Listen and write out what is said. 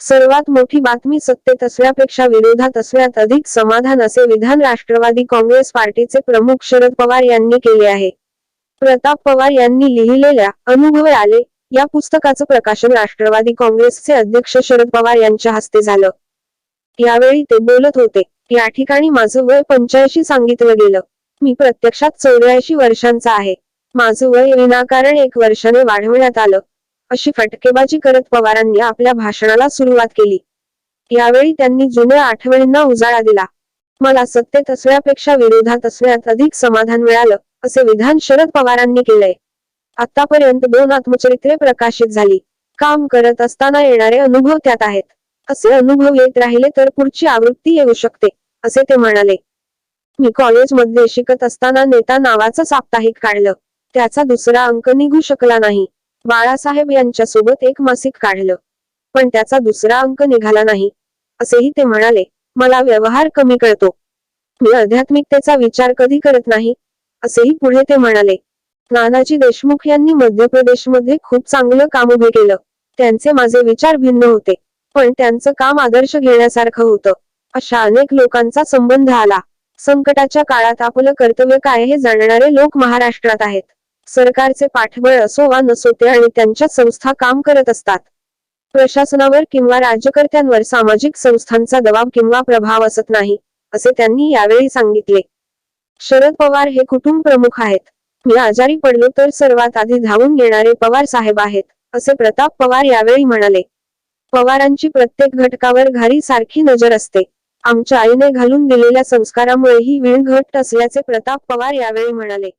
सर्वात मोठी बातमी सत्तेत असल्यापेक्षा विरोधात असल्यात अधिक समाधान असे विधान राष्ट्रवादी काँग्रेस पार्टीचे प्रमुख शरद पवार यांनी केले आहे. प्रताप पवार यांनी लिहिलेल्या अनुभव आले या पुस्तकाचं प्रकाशन राष्ट्रवादी काँग्रेसचे अध्यक्ष शरद पवार यांच्या हस्ते झालं. यावेळी ते बोलत होते या ठिकाणी माझं वय पंच्याऐंशी सांगितलं गेलं. मी प्रत्यक्षात चौऱ्याऐंशी वर्षांचा आहे. माझं वय विनाकारण एक वर्षाने वाढवण्यात आलं. अशी फटकेबाजी करत पवारांनी आपल्या भाषणाला सुरुवात केली. यावेळी त्यांनी जुन्या आठवणींना उजाळा दिला. मला सत्तेत असण्यापेक्षा विरोधात असण्यात अधिक समाधान मिळालं असे विधान शरद पवारांनी केलंय. आतापर्यंत दोन आत्मचरित्रे प्रकाशित झाली. काम करत असताना येणारे अनुभव त्यात आहेत. असे अनुभव येत राहिले तर पुढची आवृत्ती येऊ शकते असे ते म्हणाले. मी कॉलेजमध्ये शिकत असताना नेता नावाचं साप्ताहिक काढलं. त्याचा दुसरा अंक निघू शकला नाही. बाळासाहेब यांच्या सोबत एक मासिक काढलं. पण त्याचा दुसरा अंक निघाला नाही. असेही ते म्हणाले मला व्यवहार कमी कळतो. मी आध्यात्मिकतेचा विचार कधी करत नाही असेही पुढे ते म्हणाले. नानाजी देशमुख यांनी मध्य प्रदेशमध्ये खूप चांगलं काम उभे केलं. त्यांचे माझे विचार भिन्न होते पण त्यांचं काम आदर्श घेण्यासारखं होतं. अशा अनेक लोकांचा संबंध आला. संकटाच्या काळात आपलं कर्तव्य काय हे जाणणारे लोक महाराष्ट्रात आहेत. सरकारचे पाठबळ असो वा नसो ते आणि त्यांच्या संस्था काम करत असतात. प्रशासनावर किंवा राज्यकर्त्यांवर सामाजिक संस्थांचा दबाव किंवा प्रभाव असत नाही असे त्यांनी यावेळी सांगितले. शरद पवार हे कुटुंब प्रमुख आहेत. मी आजारी पडलो तर सर्वात आधी धावून येणारे पवार साहेब आहेत असे प्रताप पवार यावेळी म्हणाले. पवारांची प्रत्येक घटकावर घारी सारखी नजर असते. आमच्या आईने घालून दिलेल्या संस्कारामुळे ही घट असल्याचे प्रताप पवार यावेळी म्हणाले.